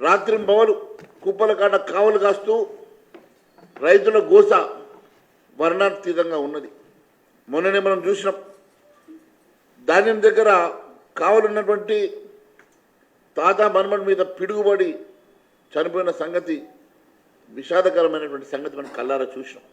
రాత్రి భవలు కుప్పల కాడ కావలు కాస్తూ రైతుల గోస వర్ణాతీతంగా ఉన్నది. మొన్ననే మనం చూసినాం. ధాన్యం దగ్గర కావలున్నటువంటి తాత మన్మడి మీద పిడుగుబడి చనిపోయిన సంగతి విషాదకరమైనటువంటి సంగతి మనం కల్లారా చూసినాం.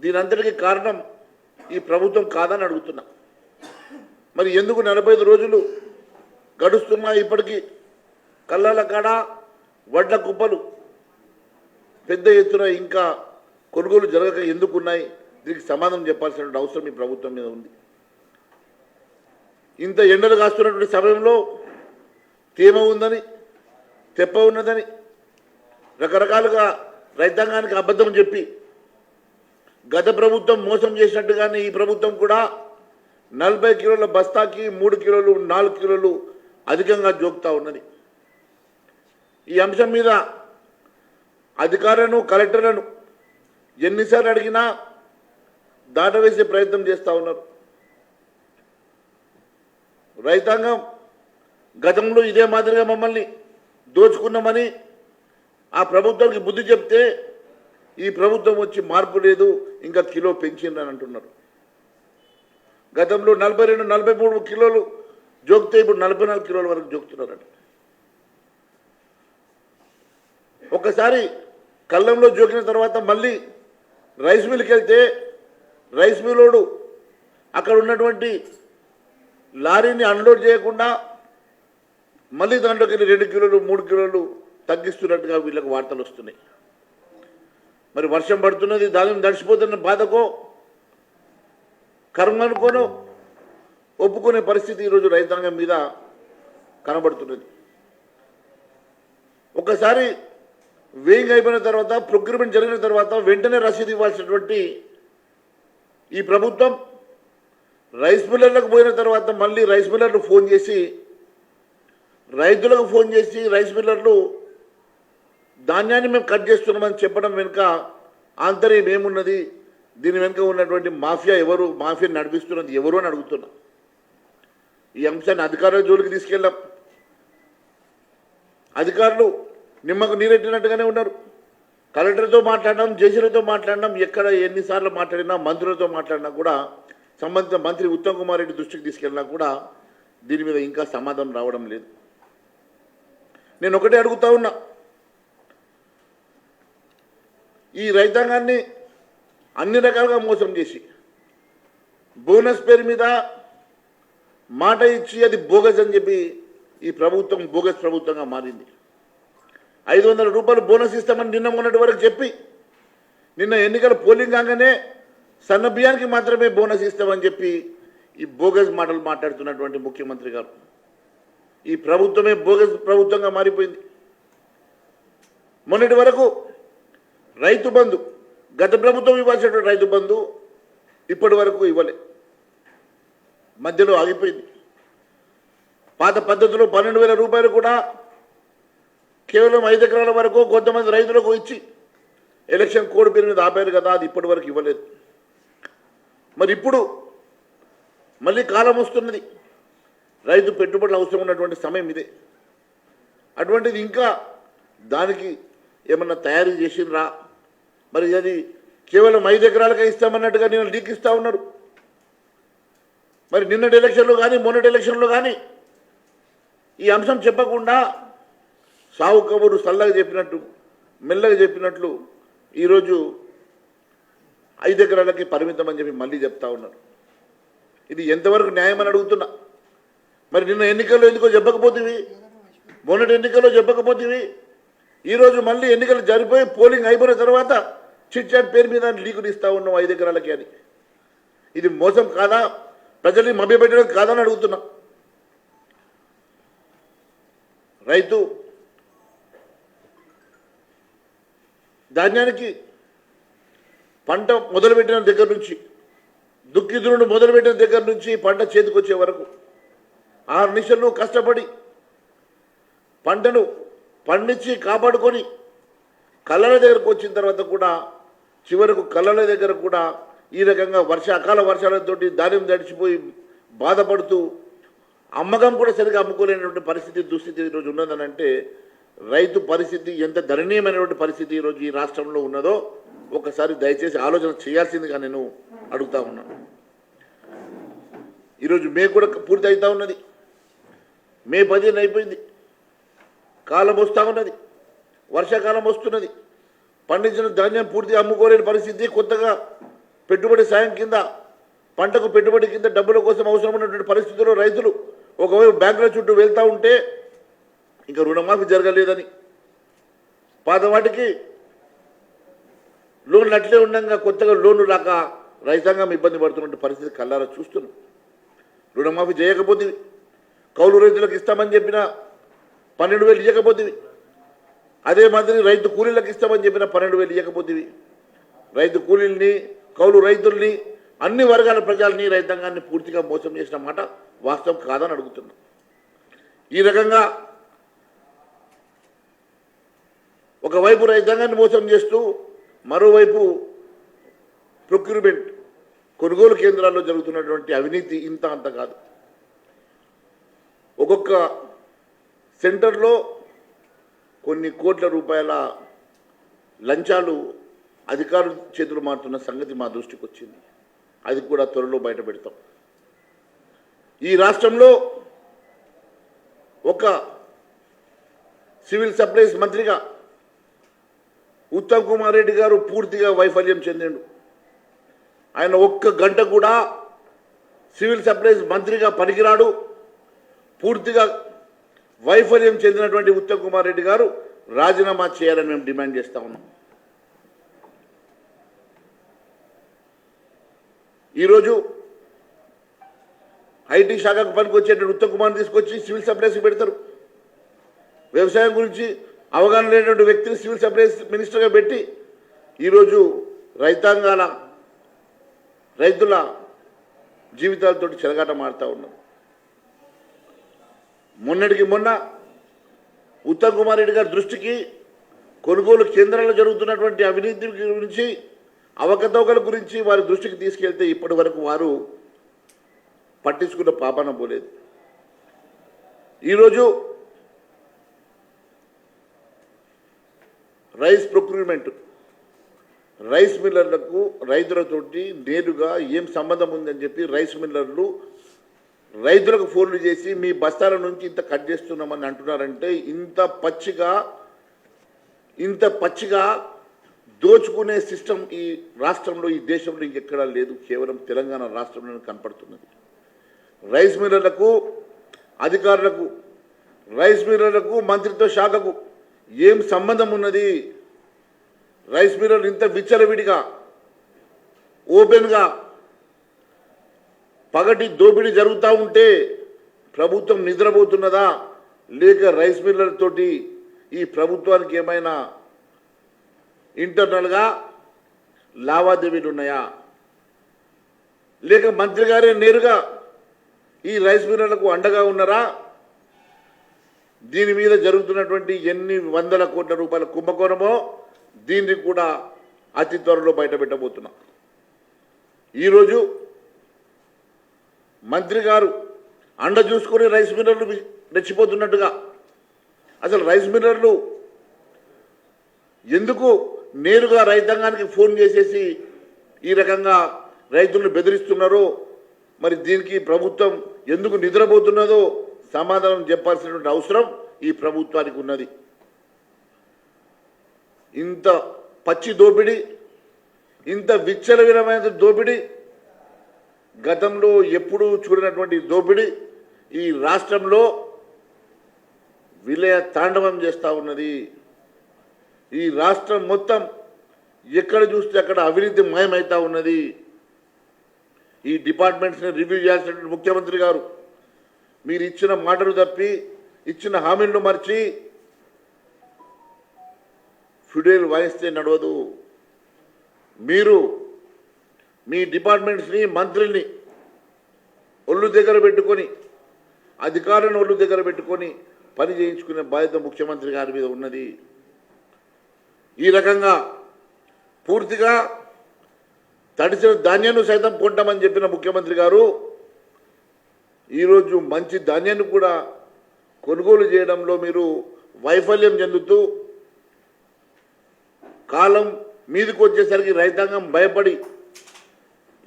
దీని అంతటికి కారణం ఈ ప్రభుత్వం కాదని అడుగుతున్నా. మరి ఎందుకు నలభై ఐదు రోజులు గడుస్తున్నా ఇప్పటికీ? కళ్ళల కాడ వడ్ల కుప్పలు. పెద్ద ఎత్తున ఇంకా కొనుగోలు జరగక ఎందుకు ఉన్నాయి దీనికి సమాధానం చెప్పాల్సిన అవసరం ఈ ప్రభుత్వం మీద ఉంది. ఇంత ఎండలు కాస్తున్నటువంటి సమయంలో తేమ ఉందని తెప్ప ఉన్నదని రకరకాలుగా రైతాంగానికి అబద్ధం చెప్పి గత ప్రభుత్వం మోసం చేసినట్టుగానే ఈ ప్రభుత్వం కూడా నలభై కిలోల బస్తాకి మూడు కిలోలు నాలుగు కిలోలు అధికంగా జోక్తా ఉన్నది. ఈ అంశం మీద అధికారులను కలెక్టర్లను ఎన్నిసార్లు అడిగినా దాటవేసే ప్రయత్నం చేస్తూ ఉన్నారు. రైతాంగం గతంలో ఇదే మాదిరిగా మమ్మల్ని దోచుకున్నామని ఆ ప్రభుత్వానికి బుద్ధి చెప్తే ఈ ప్రభుత్వం వచ్చి మార్పు లేదు ఇంకా కిలో పెంచిందని అంటున్నారు. గతంలో నలభై రెండు నలభై మూడు కిలోలు జోకితే ఇప్పుడు నలభై నాలుగు కిలోల వరకు జోకుతున్నారట. ఒకసారి కళ్ళంలో జోకిన తర్వాత మళ్ళీ రైస్ మిల్కి వెళ్తే రైస్ మిల్లోడు అక్కడ ఉన్నటువంటి లారీని అన్లోడ్ చేయకుండా మళ్ళీ దాంట్లోకి వెళ్ళి రెండు కిలోలు మూడు కిలోలు తగ్గిస్తున్నట్టుగా వీళ్ళకి వార్తలు వస్తున్నాయి. మరి వర్షం పడుతున్నది దాని దడిచిపోతున్న బాధకో కర్మ అనుకోను ఒప్పుకునే పరిస్థితి ఈరోజు రైతాంగం మీద కనబడుతున్నది. ఒకసారి వేయింగ్ అయిపోయిన తర్వాత ప్రొక్యూర్మెంట్ జరిగిన తర్వాత వెంటనే రసీదు ఇవ్వాల్సినటువంటి ఈ ప్రభుత్వం రైస్ మిల్లర్లకు పోయిన తర్వాత మళ్ళీ రైస్ మిల్లర్లు ఫోన్ చేసి రైతులకు ఫోన్ చేసి రైస్ మిల్లర్లు ధాన్యాన్ని మేము కట్ చేస్తున్నామని చెప్పడం వెనుక ఆంతర్యం ఏమున్నది? దీని వెనుక ఉన్నటువంటి మాఫియా ఎవరు? మాఫియా నడిపిస్తున్నది ఎవరు అని అడుగుతున్నా. ఈ అంశాన్ని అధికారుల జోలికి తీసుకెళ్ళాం. అధికారులు నిమ్మకు నీరెట్టినట్టుగానే ఉన్నారు. కలెక్టర్తో మాట్లాడడం జేసీలతో మాట్లాడడం ఎక్కడ ఎన్నిసార్లు మాట్లాడినా మంత్రులతో మాట్లాడినా కూడా సంబంధిత మంత్రి ఉత్తమ్ కుమార్ రెడ్డి దృష్టికి తీసుకెళ్ళినా కూడా దీని మీద ఇంకా సమాధానం రావడం లేదు. నేను ఒకటే అడుగుతా ఉన్నా. ఈ రైతాంగాన్ని అన్ని రకాలుగా మోసం చేసి బోనస్ పేరు మీద మాట ఇచ్చి అది బోగస్ అని చెప్పి ఈ ప్రభుత్వం బోగస్ ప్రభుత్వంగా మారింది. ఐదు వందల రూపాయలు బోనస్ ఇస్తామని నిన్న మొన్నటి వరకు చెప్పి నిన్న ఎన్నికల పోలింగ్ కాగానే సన్న బియ్యానికి మాత్రమే బోనస్ ఇస్తామని చెప్పి ఈ బోగస్ మాటలు మాట్లాడుతున్నటువంటి ముఖ్యమంత్రి గారు. ఈ ప్రభుత్వమే బోగస్ ప్రభుత్వంగా మారిపోయింది. మొన్నటి వరకు రైతు బంధు గత ప్రభుత్వం ఇవ్వాల్సినటువంటి రైతు బంధు ఇప్పటి వరకు ఇవ్వలే. మధ్యలో ఆగిపోయింది. పాత పద్ధతిలో పన్నెండు వేల రూపాయలు కూడా కేవలం ఐదు ఎకరాల వరకు కొంతమంది రైతులకు ఇచ్చి ఎలక్షన్ కోడ్ పేరు మీద ఆపారు కదా అది ఇప్పటి వరకు ఇవ్వలేదు. మరి ఇప్పుడు మళ్ళీ కాలం వస్తున్నది. రైతు పెట్టుబడులు అవసరం ఉన్నటువంటి సమయం ఇదే. అటువంటిది ఇంకా దానికి ఏమన్నా తయారు చేసిండ్రా మరి అది కేవలం ఐదు ఎకరాలకే ఇస్తామన్నట్టుగా నేను లీక్ ఇస్తా ఉన్నారు. మరి నిన్నటి ఎలక్షన్లో కానీ మొన్నటి ఎలక్షన్లో కానీ ఈ అంశం చెప్పకుండా సావు కబురు సల్లగా చెప్పినట్టు మెల్లగా చెప్పినట్లు ఈరోజు ఐదు ఎకరాలకి పరిమితం అని చెప్పి మళ్ళీ చెప్తా ఉన్నారు. ఇది ఎంతవరకు న్యాయం అని అడుగుతున్నా? మరి నిన్న ఎన్నికల్లో ఎందుకో చెప్పకపోతేవి? మొన్నటి ఎన్నికల్లో చెప్పకపోతేవి? ఈరోజు మళ్ళీ ఎన్నికలు జరిపోయి పోలింగ్ అయిపోయిన తర్వాత చిట్ చాట్ పేరు మీద లీకులు ఇస్తా ఉన్నాం ఐదు ఎకరాలకి అని. ఇది మోసం కాదా? ప్రజల్ని మభ్యపెట్టడం కాదని అడుగుతున్నా. రైతు ధాన్యానికి పంట మొదలుపెట్టిన దగ్గర నుంచి దుఃఖితులను మొదలుపెట్టిన దగ్గర నుంచి పంట చేతికొచ్చే వరకు ఆరు నిమిషాలు కష్టపడి పంటను పండించి కాపాడుకొని కళ్ళల దగ్గరకు వచ్చిన తర్వాత కూడా చివరకు కళ్ళల దగ్గర కూడా ఈ రకంగా వర్ష అకాల వర్షాలతోటి ధాన్యం తడిచిపోయి బాధపడుతూ అమ్మకం కూడా సరిగా అమ్ముకోలేనటువంటి పరిస్థితి దుస్థితి ఈరోజు ఉన్నదనంటే రైతు పరిస్థితి ఎంత దయనీయమైనటువంటి పరిస్థితి ఈరోజు ఈ రాష్ట్రంలో ఉన్నదో ఒకసారి దయచేసి ఆలోచన చేయాల్సిందిగా నేను అడుగుతా ఉన్నాను ఈరోజు మే కూడా పూర్తి అవుతా ఉన్నది. మే పదిహేను అయిపోయింది. కాలం వస్తూ ఉన్నది. వర్షాకాలం వస్తున్నది. పండించిన ధాన్యం పూర్తిగా అమ్ముకోలేని పరిస్థితి కొత్తగా పెట్టుబడి సాయం కింద పంటకు పెట్టుబడి కింద డబ్బుల కోసం అవసరమైనటువంటి పరిస్థితుల్లో రైతులు ఒకవైపు బ్యాంకుల చుట్టూ వెళ్తూ ఉంటే ఇంకా రుణమాఫీ జరగలేదని. పాత వాటికి లోన్లు అట్లే ఉండగా కొత్తగా లోన్లు రాక రైతాంగం ఇబ్బంది పడుతున్న పరిస్థితి కల్లారా చూస్తున్నాం. రుణమాఫీ చేయకపోతే కౌలు రైతులకు ఇస్తామని చెప్పిన పన్నెండు వేలు ఇవ్వకపోతే అదే మాదిరి రైతు కూలీలకు ఇస్తామని చెప్పిన పన్నెండు వేలు ఇవ్వకపోతే రైతు కూలీల్ని కౌలు రైతుల్ని అన్ని వర్గాల ప్రజల్ని రైతాంగాన్ని పూర్తిగా మోసం చేసిన మాట వాస్తవం కాదని అడుగుతున్నాం. ఈ రకంగా ఒకవైపు రైతాంగాన్ని మోసం చేస్తూ మరోవైపు ప్రొక్యూర్మెంట్ కొనుగోలు కేంద్రాల్లో జరుగుతున్నటువంటి అవినీతి ఇంత అంత కాదు. ఒక్కొక్క సెంటర్లో కొన్ని కోట్ల రూపాయల లంచాలు అధికారుల చేతులు మారుతున్న సంగతి మా దృష్టికి వచ్చింది. అది కూడా త్వరలో బయట పెడతాం. ఈ రాష్ట్రంలో ఒక సివిల్ సప్లైస్ మంత్రిగా ఉత్తమ్ కుమార్ రెడ్డి గారు పూర్తిగా వైఫల్యం చెందిండు. ఆయన ఒక్క గంట కూడా సివిల్ సప్లైస్ మంత్రిగా పనికిరాడు. పూర్తిగా వైఫల్యం చెందినటువంటి ఉత్తమ్ కుమార్ రెడ్డి గారు రాజీనామా చేయాలని మేము డిమాండ్ చేస్తా ఉన్నాం. ఈరోజు ఐటీ శాఖకు పనికి వచ్చేటువంటి ఉత్తమ్ కుమార్ తీసుకొచ్చి సివిల్ సప్లైస్కి పెడతారు. వ్యవసాయం గురించి అవగాహన లేనటువంటి వ్యక్తిని సివిల్ సప్లైస్ మినిస్టర్గా పెట్టి ఈరోజు రైతాంగాల రైతుల జీవితాలతో చెలగాట మారుతూ ఉన్నారు మొన్నటికి మొన్న ఉత్తమ్ కుమార్ రెడ్డి గారి దృష్టికి కొనుగోలు కేంద్రాల్లో జరుగుతున్నటువంటి అవినీతి గురించి అవకతవకల గురించి వారి దృష్టికి తీసుకెళ్తే ఇప్పటి వరకు వారు పట్టించుకున్న పాపన పోలేదు. ఈరోజు రైస్ ప్రొక్యూర్మెంట్. రైస్ మిల్లర్లకు రైతులతోటి నేరుగా ఏం సంబంధం ఉందని చెప్పి రైస్ మిల్లర్లు రైతులకు ఫోన్లు చేసి మీ బస్తాల నుంచి ఇంత కట్ చేస్తున్నామని అంటున్నారంటే ఇంత పచ్చిగా ఇంత పచ్చిగా దోచుకునే సిస్టమ్ ఈ రాష్ట్రంలో ఈ దేశంలో ఇంకెక్కడా లేదు. కేవలం తెలంగాణ రాష్ట్రంలోనే కనపడుతున్నది. రైస్ మిల్లర్లకు అధికారులకు రైస్ మిల్లర్లకు మంత్రిత్వ శాఖకు ఏం సంబంధం ఉన్నది? రైస్ మిల్లర్ ఇంత విచ్చలవిడిగా ఓపెన్గా పగటి దోపిడీ జరుగుతూ ఉంటే ప్రభుత్వం నిద్రపోతున్నదా? లేక రైస్ మిల్లర్ తోటి ఈ ప్రభుత్వానికి ఏమైనా ఇంటర్నల్గా లావాదేవీలు ఉన్నాయా? లేక మంత్రి గారే నేరుగా ఈ రైస్ మిల్లర్లకు అండగా ఉన్నారా? దీని మీద జరుగుతున్నటువంటి ఎన్ని వందల కోట్ల రూపాయల కుంభకోణమో దీన్ని కూడా అతి త్వరలో బయట పెట్టబోతున్నాం ఈరోజు మంత్రి గారు అండ చూసుకొని రైస్ మిల్లర్లు రెచ్చిపోతున్నట్టుగా. అసలు రైస్ మిల్లర్లు ఎందుకు నేరుగా రైతాంగానికి ఫోన్ చేసేసి ఈ రకంగా రైతులను బెదిరిస్తున్నారో మరి దీనికి ప్రభుత్వం ఎందుకు నిద్రపోతున్నదో సమాధానం చెప్పాల్సినటువంటి అవసరం ఈ ప్రభుత్వానికి ఉన్నది. ఇంత పచ్చి దోపిడీ ఇంత విచ్చలవిరమైన దోపిడీ గతంలో ఎప్పుడూ చూడనటువంటి దోపిడీ ఈ రాష్ట్రంలో విలయ తాండవం చేస్తూ ఉన్నది. ఈ రాష్ట్రం మొత్తం ఎక్కడ చూస్తే అక్కడ అవినీతి మయమవుతా ఉన్నది. ఈ డిపార్ట్మెంట్స్ని రివ్యూ చేసినటువంటి ముఖ్యమంత్రి గారు మీరు ఇచ్చిన మాటలు తప్పి ఇచ్చిన హామీలను మర్చి ఫిడేల్ వాయిస్తే నడవదు. మీరు మీ డిపార్ట్మెంట్స్ని మంత్రుల్ని ఒళ్ళు దగ్గర పెట్టుకొని అధికారులను ఒళ్ళు దగ్గర పెట్టుకొని పని చేయించుకునే బాధ్యత ముఖ్యమంత్రి గారి మీద ఉన్నది. ఈ రకంగా పూర్తిగా తడిసిన ధాన్యాన్ని సైతం కొంటామని చెప్పిన ముఖ్యమంత్రి గారు ఈరోజు మంచి ధాన్యాన్ని కూడా కొనుగోలు చేయడంలో మీరు వైఫల్యం చెందుతూ కాలం మీదకు వచ్చేసరికి రైతాంగం భయపడి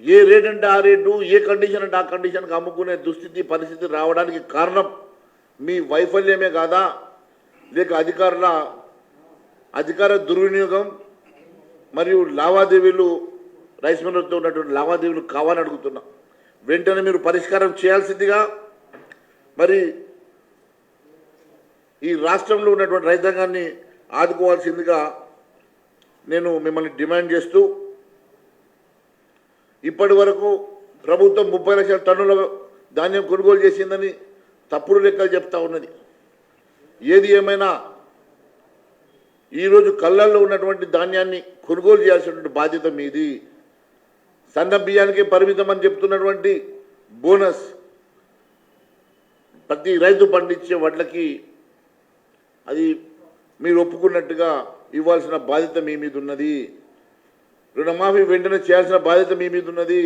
ఏ రేట్ అంటే ఆ రేటు ఏ కండిషన్ అంటే ఆ కండిషన్కి అమ్ముకునే దుస్థితి పరిస్థితి రావడానికి కారణం మీ వైఫల్యమే కాదా? లేక అధికారుల అధికార దుర్వినియోగం మరియు లావాదేవీలు రైస్ మిల్లర్తో ఉన్నటువంటి లావాదేవీలు కావాలని అడుగుతున్నా. వెంటనే మీరు పరిష్కారం చేయాల్సిందిగా మరి ఈ రాష్ట్రంలో ఉన్నటువంటి రైతాంగాన్ని ఆదుకోవాల్సిందిగా నేను మిమ్మల్ని డిమాండ్ చేస్తూ ఇప్పటి వరకు ప్రభుత్వం ముప్పై లక్షల టన్నుల ధాన్యం కొనుగోలు చేసిందని తప్పుడు లెక్కలు చెప్తా ఉన్నది. ఏది ఏమైనా ఈరోజు కళ్ళల్లో ఉన్నటువంటి ధాన్యాన్ని కొనుగోలు చేయాల్సినటువంటి బాధ్యత మీది. సన్న బియ్యానికి పరిమితం అని చెప్తున్నటువంటి బోనస్ ప్రతి రైతు పండించే వడ్లకి అది మీరు ఒప్పుకున్నట్టుగా ఇవ్వాల్సిన బాధ్యత మీ మీద ఉన్నది రుణమాఫీ వెంటనే చేయాల్సిన బాధ్యత మీ మీద ఉన్నది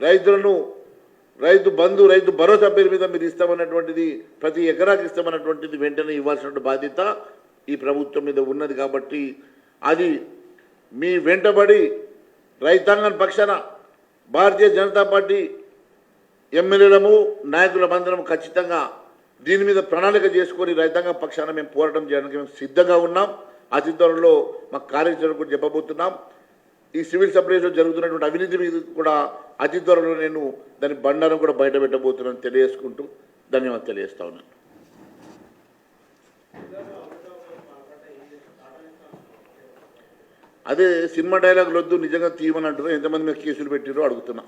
రైతులను రైతు బంధు రైతు భరోసా పేరు మీద మీరు ఇస్తామన్నటువంటిది ప్రతి ఎకరాకి ఇస్తామన్నటువంటిది వెంటనే ఇవ్వాల్సిన బాధ్యత ఈ ప్రభుత్వం మీద ఉన్నది కాబట్టి అది మీ వెంటబడి రైతాంగం పక్షాన భారతీయ జనతా పార్టీ ఎమ్మెల్యేలము నాయకుల బంధనము ఖచ్చితంగా దీని మీద ప్రణాళిక చేసుకొని రైతాంగం పక్షాన మేము పోరాటం చేయడానికి మేము సిద్ధంగా ఉన్నాం. అతి త్వరలో మా కార్యాచరణ కూడా చెప్పబోతున్నాం. ఈ సివిల్ సప్లైస్లో జరుగుతున్నటువంటి అవినీతి మీద కూడా అతి త్వరలో నేను దాని బండారం కూడా బయట పెట్టబోతున్నాను తెలియజేసుకుంటూ ధన్యవాదాలు తెలియజేస్తా ఉన్నాను. అదే సినిమా డైలాగులు వద్దు నిజంగా తీయమని అంటున్నారు. ఎంతమంది మీద కేసులు పెట్టిరో అడుగుతున్నా.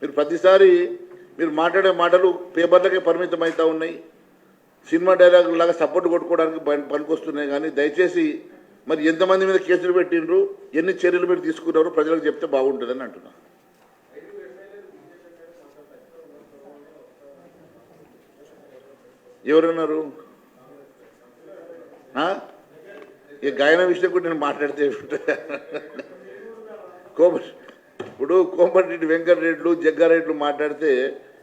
మీరు ప్రతిసారి మీరు మాట్లాడే మాటలు పేపర్లకే పరిమితం అవుతూ ఉన్నాయి. సినిమా డైలాగ్ లాగా సపోర్ట్ కొట్టుకోవడానికి పనికొస్తున్నాయి కానీ దయచేసి మరి ఎంతమంది మీద కేసులు పెట్టిండ్రు ఎన్ని చర్యలు మీరు తీసుకున్నారు ప్రజలకు చెప్తే బాగుంటుందని అంటున్నా. ఎవరున్నారు? ఈ గాయన విషయం కూడా నేను మాట్లాడితే కోమ ఇప్పుడు కోమటిరెడ్డి వెంకటరెడ్లు జగ్గారెడ్లు మాట్లాడితే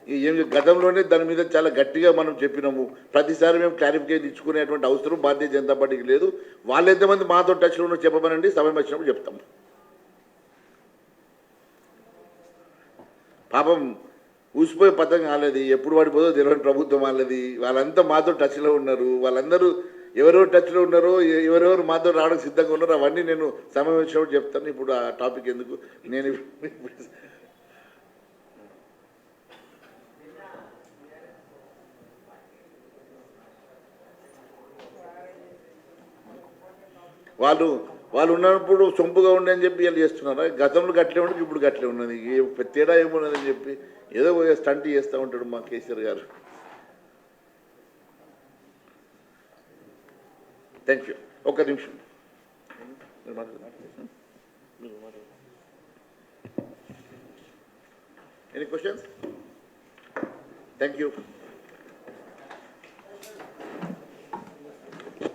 ఏం గతంలోనే దాని మీద చాలా గట్టిగా మనం చెప్పినాము. ప్రతిసారి మేము క్లారిఫికేషన్ ఇచ్చుకునేటువంటి అవసరం భారతీయ జనతా పార్టీకి లేదు. వాళ్ళు ఎంతమంది మాతో టచ్లో ఉన్న చెప్పమనండి సమయం వచ్చినప్పుడు చెప్తాం పాపం ఊసిపోయే పథకం కాలేదు. ఎప్పుడు పడిపోదో తెలియని ప్రభుత్వం వాళ్ళది. వాళ్ళంతా మాతో టచ్లో ఉన్నారు. వాళ్ళందరూ ఎవరెవరు టచ్లో ఉన్నారో ఎవరెవరు మాతో రావడానికి సిద్ధంగా ఉన్నారో అవన్నీ నేను సమయం వచ్చినప్పుడు చెప్తాను. ఇప్పుడు ఆ టాపిక్ ఎందుకు? నేను వాళ్ళు వాళ్ళు ఉన్నప్పుడు సొంపుగా ఉండి అని చెప్పి వీళ్ళు చేస్తున్నారా? గతంలో గట్లే ఉండదు ఇప్పుడు గట్లే ఉన్నది. తేడా ఏమున్నదని చెప్పి ఏదో స్టంట్ చేస్తూ ఉంటాడు మా కేసీఆర్ గారు. థ్యాంక్ యూ ఒక్క నిమిషం. Any questions thank you